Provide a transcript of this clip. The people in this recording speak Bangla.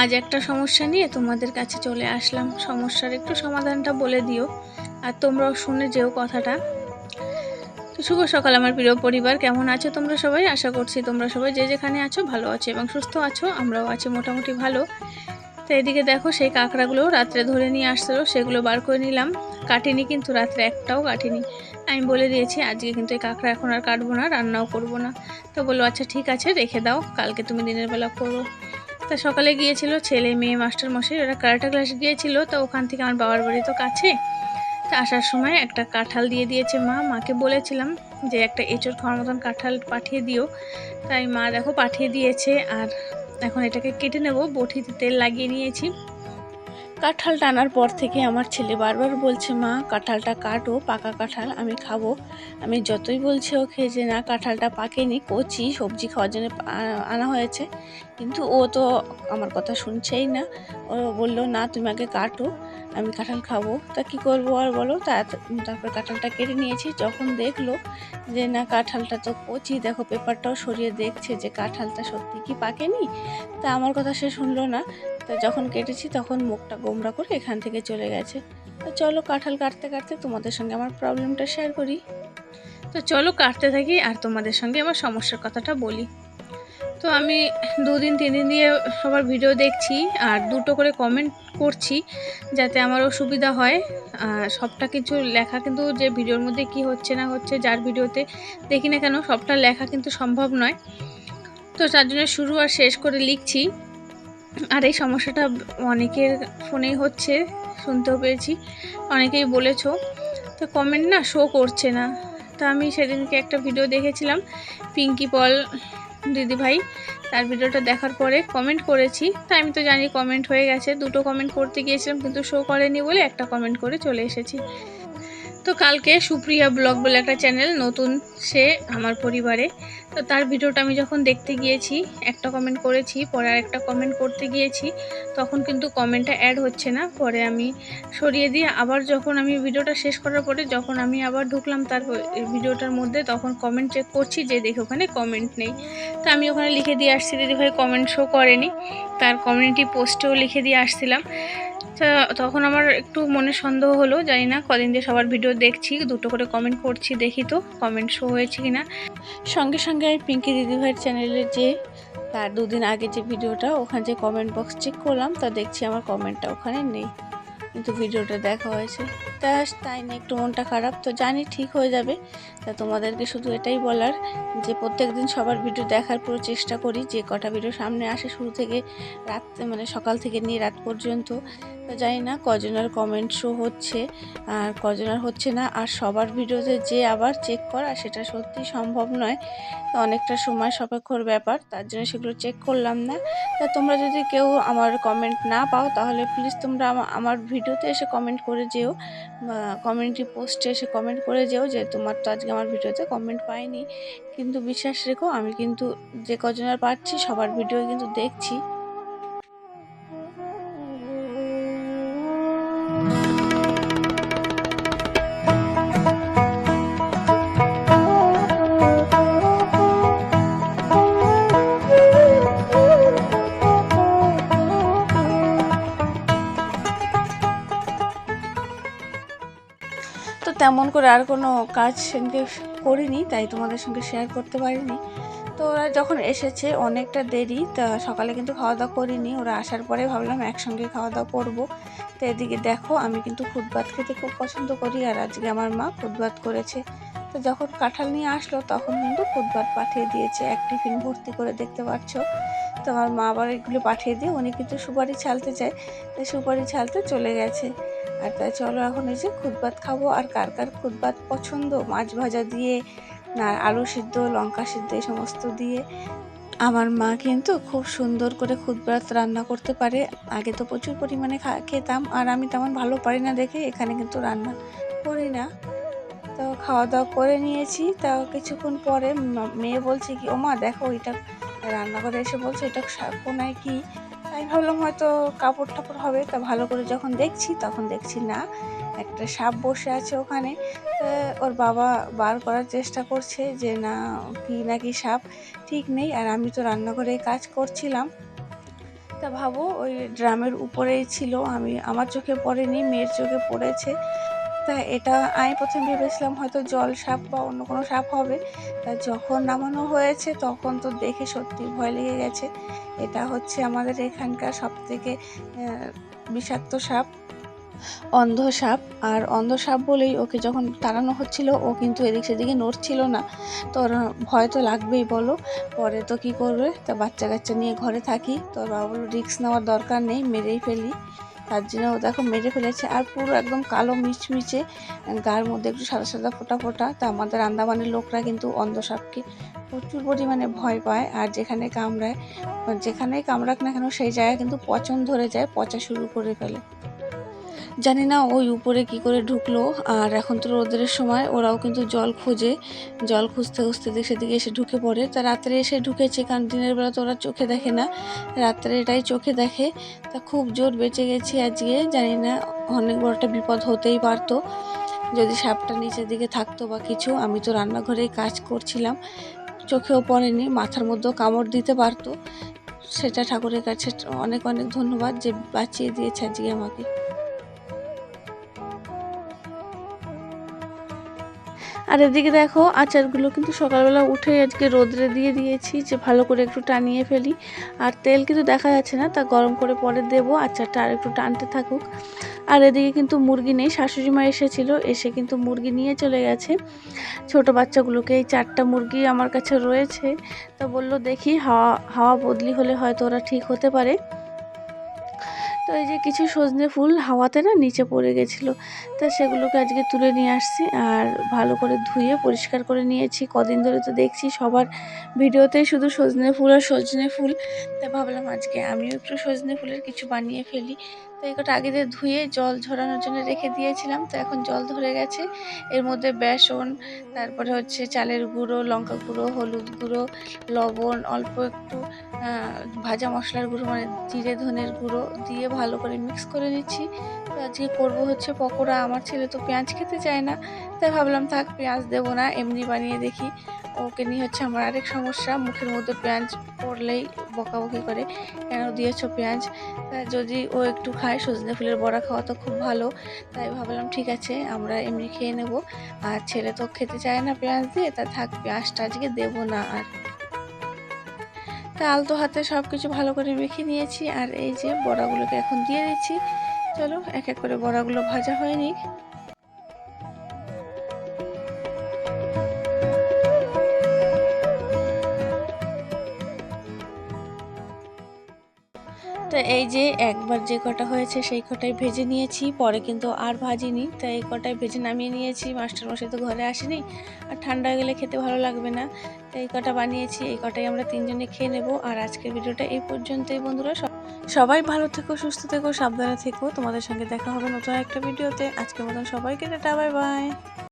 আজ একটা সমস্যা নিয়ে তোমাদের কাছে চলে আসলাম। সমস্যার একটু সমাধানটা বলে দিও আর তোমরাও শুনে যেও কথাটা। তো শুভ সকাল আমার প্রিয় পরিবার, কেমন আছো তোমরা সবাই? আশা করছি তোমরা সবাই যে যেখানে আছো ভালো আছো এবং সুস্থ আছো, আমরাও আছি মোটামুটি ভালো। তো এদিকে দেখো সেই কাঁকড়াগুলো রাত্রে ধরে নিয়ে আসছিল, সেগুলো বার করে নিলাম। কাটিনি কিন্তু রাত্রে একটাও কাটিনি। আমি বলে দিয়েছি, আজকে কিন্তু এই কাঁকড়া এখন আর কাটবো না, রান্নাও করব না। তো বলল আচ্ছা ঠিক আছে, রেখে দাও, কালকে তুমি দিনের বেলা করো। তা সকালে গিয়েছিল, ছেলে মেয়ে, মাস্টার মশাই, ওরা কারাটা ক্লাস গিয়েছিল, তো ওখান থেকে আমার বাবার বাড়ি তো কাছে। তা আসার সময় একটা কাঁঠাল দিয়ে দিয়েছে মা। মাকে বলেছিলাম যে একটা এঁচড় খাওয়ার মতন কাঁঠাল পাঠিয়ে দিও। তাই মা দেখো পাঠিয়ে দিয়েছে, আর এখন এটাকে কেটে নেব। বটিতে তেল লাগিয়ে নিয়েছি। কাঁঠাল টানার পর থেকে আমার ছেলে বারবার বলছে, মা, কাঁঠালটা কাটো, পাকা কাঁঠাল আমি খাব। আমি যতই বলছি ওকে যে না, কাঁঠালটা পাকেনি, কচি সবজি খাওয়ার জন্য আনা হয়েছে। কিন্তু ও তো আমার কথা শুনছেই না। ও বলল, না, তুমি আগে কাটো, আমি কাঁঠাল খাব। তা কি করব আর বলো? তারপর কাঁঠালটা কেটে নিয়েছি। যখন দেখল যে, না, কাঁঠালটা তো কচি দেখো পেপারটাও সরিয়ে দেখছে যে, কাঁঠালটা সত্যি কি পাকেনি? তা আমার কথা সে শুনলো না। তা যখন কেটেছি, তখন মুখটা গোমরা করে এখান থেকে চলে গেছে। তো চলো কাঁঠাল কাটতে কাটতে তোমাদের সঙ্গে আমার প্রবলেমটা শেয়ার করি। তো চলো কাটতে থাকি আর তোমাদের সঙ্গে আমার সমস্যার কথাটা বলি। তো আমি দুদিন তিন দিন দিয়ে সবার ভিডিও দেখছি আর দুটো করে কমেন্ট করছি যাতে আমারও সুবিধা হয়। আর সবটা কিছু লেখা কিন্তু যে ভিডিওর মধ্যে কি হচ্ছে না হচ্ছে, যার ভিডিওতে দেখি না কেন, সবটা লেখা কিন্তু সম্ভব নয়। তো তার জন্য শুরু আর শেষ করে লিখছি। আর এই সমস্যাটা অনেকের ফোনেই হচ্ছে, শুনতেও পেয়েছি। অনেকেই বলেছ, তো কমেন্ট না শো করছে না। তো আমি সেদিনকে একটা ভিডিও দেখেছিলাম, পিঙ্কি পল দিদিভাই তার ভিডিওটা দেখার পরে কমেন্ট করেছি। তা আমি তো জানি কমেন্ট হয়ে গেছে, দুটো কমেন্ট করতে গিয়েছিলাম কিন্তু শো করেনি বলে একটা কমেন্ট করে চলে এসেছি। তো কালকে সুপ্রিয়া ব্লগ বলে একটা চ্যানেল নতুন সে আমার পরিবারে। তো তার ভিডিওটা আমি যখন দেখতে গিয়েছি, একটা কমেন্ট করেছি, পরে আর একটা কমেন্ট করতে গিয়েছি, তখন কিন্তু কমেন্টটা অ্যাড হচ্ছে না। পরে আমি সরিয়ে দিয়ে আবার যখন আমি ভিডিওটা শেষ করার পরে যখন আমি আবার ঢুকলাম তার ভিডিওটার মধ্যে, তখন কমেন্ট চেক করছি যে দেখি ওখানে কমেন্ট নেই। তা আমি ওখানে লিখে দিয়ে আসছি দিদিভাই কমেন্ট শো করেনি। তার কমিউনিটি পোস্টেও লিখে দিয়ে আসছিলাম। তখন আমার একটু মনে সন্দেহ হলো, জানি না, কদিন দিয়ে সবার ভিডিও দেখছি, দুটো করে কমেন্ট করছি, দেখি তো কমেন্ট শো হয়েছে কিনা। সঙ্গে সঙ্গে আমি পিঙ্কি দিদিভাইয়ের চ্যানেলে যে, তার দুদিন আগে যে ভিডিওটা ওখানে যে কমেন্ট বক্স চেক করলাম, তা দেখছি আমার কমেন্টটা ওখানে নেই। কিন্তু ভিডিওটা দেখা হয়েছে। তা তাই না একটু মনটা খারাপ। তো জানি ঠিক হয়ে যাবে। তা তোমাদেরকে শুধু এটাই বলার যে প্রত্যেক দিন সবার ভিডিও দেখার পুরো চেষ্টা করি যে, কটা ভিডিও সামনে আসে শুরু থেকে রাত মানে সকাল থেকে নিয়ে রাত পর্যন্ত। জানি না কজনের কমেন্ট শো হচ্ছে, আর কজনের হচ্ছে না। আর সবার ভিডিওতে যে আবার চেক করা, সেটা সত্যি সম্ভব নয়। অনেকটা সময় সাপেক্ষর ব্যাপার, তার জন্য সেগুলো চেক করলাম না। তা তোমরা যদি কেউ আমার কমেন্ট না পাও, তাহলে প্লিজ তোমরা আমা- আমার ভিডিওতে এসে কমেন্ট করে যেও। কমিউনিটি পোস্টে এসে কমেন্ট করে যেও যে তোমার তো আজকে আমার ভিডিওতে কমেন্ট পাইনি। কিন্তু বিশ্বাস রেখো, আমি কিন্তু যে কজনের পাচ্ছি সবার ভিডিও কিন্তু দেখছি। তেমন করে আর কোনো কাজ সেদিনকে করিনি, তাই তোমাদের সঙ্গে শেয়ার করতে পারিনি। তো ওরা যখন এসেছে অনেকটা দেরি, তা সকালে কিন্তু খাওয়া দাওয়া করিনি। ওরা আসার পরে ভাবলাম একসঙ্গে খাওয়া দাওয়া করব। তো এদিকে দেখো, আমি কিন্তু খুদ ভাত খেতে খুব পছন্দ করি, আর আজকে আমার মা খুদ ভাত করেছে। তো যখন কাঁঠাল নিয়ে আসলো, তখন কিন্তু ভাত পাঠিয়ে দিয়েছে। এক টিফিন ভর্তি করে দেখতে পাচ্ছ। তো আমার মা আবার এগুলো পাঠিয়ে দিয়ে, উনি কিন্তু সুপারি ছালতে চায়। তো সুপারি ছালতে চলে গেছে। আর তাই চলো এখন এই যে খুদ ভাত খাব। আর কার কার খুদ ভাত পছন্দ? মাছ ভাজা দিয়ে, না, আলু সিদ্ধ, লঙ্কা সিদ্ধ, এই সমস্ত দিয়ে। আমার মা কিন্তু খুব সুন্দর করে খুদ ভাত রান্না করতে পারে। আগে তো প্রচুর পরিমাণে খেতাম, আর আমি তেমন ভালো পারি না দেখে এখানে কিন্তু রান্না করি না। তো খাওয়া দাওয়া করে নিয়েছি। তাও কিছুক্ষণ পরে মেয়ে বলছে কি, ওমা, দেখো, এটা রান্নাঘরে এসে বলছে, এটা কোনায় কি? আমি ভাবলাম হয়তো কাপড় টাপড় হবে। তা ভালো করে যখন দেখছি, তখন দেখছি না, একটা সাপ বসে আছে ওখানে। ওর বাবা বার করার চেষ্টা করছে যে, না, কি নাকি সাপ? ঠিক নেই। আর আমি তো রান্নাঘরে কাজ করছিলাম। তা ভাবো, ওই ড্রামের উপরেই ছিল। আমি, আমার চোখে পড়েনি, মেয়ের চোখে পড়েছে। তা এটা আমি প্রথম ভেবেছিলাম হয়তো জল সাপ বা অন্য কোনো সাপ হবে। তা যখন নামানো হয়েছে তখন তো দেখে সত্যি ভয় লেগে গেছে। এটা হচ্ছে আমাদের এখানকার সব থেকে বিষাক্ত সাপ, অন্ধ সাপ। আর অন্ধ সাপ বলেই ওকে যখন তাড়ানো হচ্ছিল, ও কিন্তু এদিক সেদিকে নড়ছিল না। তো ভয় তো লাগবেই বলো। পরে তো কি করবে? তা বাচ্চা কাচ্চা নিয়ে ঘরে থাকি। তোর বাবা বলল রিক্স নেওয়ার দরকার নেই, মেরেই ফেলি। তার জন্য দেখো মেরে ফেলেছে আর পুরো একদম কালো মিচমিচে গার মধ্যে একটু সাদা সাদা ফোটা ফোটা। তা আমাদের আন্দামানের লোকরা কিন্তু অন্ধ সাপকে প্রচুর পরিমাণে ভয় পায় আর যেখানে কামড়ায়, যেখানেই কামড়াক না কেন সেই জায়গায় কিন্তু পচন ধরে যায়, পচা শুরু করে ফেলে। জানি না ওই উপরে কি করে ঢুকলো। আর এখন তো রোদের সময়, ওরাও কিন্তু জল খোঁজে। জল খুঁজতে খুঁজতে দিকে সেদিকে এসে ঢুকে পড়ে। তা রাত্রে এসে ঢুকেছে, কারণ দিনের বেলা তো ওরা চোখে দেখে না। রাত্রে এটাই চোখে দেখে। তা খুব জোর বেঁচে গেছি আজকে, জানি না, অনেক বড় একটা বিপদ হতেই পারতো। যদি সাপটা নিচের দিকে থাকতো বা কিছু, আমি তো রান্নাঘরেই কাজ করছিলাম। চোখেও পড়েনি, মাথার মধ্যেও কামড় দিতে পারতো। সেটা ঠাকুরের কাছে অনেক অনেক ধন্যবাদ যে বাঁচিয়ে দিয়েছে আজকে আমাকে। আর এদিকে দেখো আচারগুলো কিন্তু সকালবেলা উঠে আজকে রোদ্রে দিয়ে দিয়েছি যে ভালো করে একটু টানিয়ে ফেলি। আর তেল কিন্তু দেখা যাচ্ছে না, তা গরম করে পরে দেবো, আচারটা আর একটু টানতে থাকুক। আর এদিকে কিন্তু মুরগি নেই শাশুড়ি মা এসেছিল, এসে কিন্তু মুরগি নিয়ে চলে গেছে। ছোট বাচ্চাগুলোকে এই চারটা মুরগি আমার কাছে রয়েছে। তা বলল, দেখি হাওয়া হাওয়া বদলি হলে হয়তো ওরা ঠিক হতে পারে। তো এই যে কিছু সজনে ফুল হাওয়াতে না নিচে পড়ে গেছিল। তা সেগুলোকে আজকে তুলে নিয়ে আসছি আর ভালো করে ধুয়ে পরিষ্কার করে নিয়েছি। কদিন ধরে তো দেখছি সবার ভিডিওতেই শুধু সজনে ফুল আর সজনে ফুল। তা ভাবলাম আজকে আমিও একটু সজনে ফুলের কিছু বানিয়ে ফেলি। তো এগুলো আগে দিয়ে ধুয়ে জল ঝরানোর জন্য রেখে দিয়েছিলাম। তো এখন জল ধরে গেছে। এর মধ্যে বেসন, তারপরে হচ্ছে চালের গুঁড়ো, লঙ্কা গুঁড়ো, হলুদ গুঁড়ো, লবণ, অল্প একটু ভাজা মশলার গুঁড়ো মানে জিরে, ধনের গুঁড়ো দিয়ে ভালো করে মিক্স করে নিচ্ছি। তো আজকে করব হচ্ছে পকোড়া। আমার ছেলে তো পেঁয়াজ খেতে চায় না। তাই ভাবলাম, থাক, পেঁয়াজ দেবো না। এমনি বানিয়ে দেখি। ওকে নিয়ে হচ্ছে আমার আরেক সমস্যা, মুখের মধ্যে পেঁয়াজ পড়লেই বকাবকি করে, কেন দিয়েছ পেঁয়াজ? যদি ও একটু খায় সজনে ফুলের বড়া খাওয়া তো খুব ভালো। তাই ভাবলাম ঠিক আছে, আমরা এমনি খেয়ে নেব। আর ছেলে তো খেতে চায় না পেঁয়াজ দিয়ে, তা থাক, পেঁয়াজটা আজকে দেবো না আর। তা আলতো হাতে সব কিছু ভালো করে মেখে নিয়েছি, আর এই যে বড়াগুলোকে এখন দিয়ে দিচ্ছি। চলো, এক এক করে বড়াগুলো ভাজা হয়নি তো এই যে একবার যে কটা হয়েছে সেই কটাই ভেজে নিয়েছি, পরে কিন্তু আর ভাজিনি। তো এই কটাই ভেজে নামিয়ে নিয়েছি। মাস্টারমশাই তো ঘরে আসেনি। আর ঠান্ডা হয়ে গেলে খেতে ভালো লাগবে না। তো এই কটা বানিয়েছি, এই কটাই আমরা তিনজনে খেয়ে নেব। আর আজকের ভিডিওটা এই পর্যন্তই বন্ধুরা। সবাই ভালো থেকো, সুস্থ থেকো, সাবধানে থেকো। তোমাদের সঙ্গে দেখা হবে নতুন একটা ভিডিওতে। আজকের মতন সবাইকে টাটা, বাই বাই।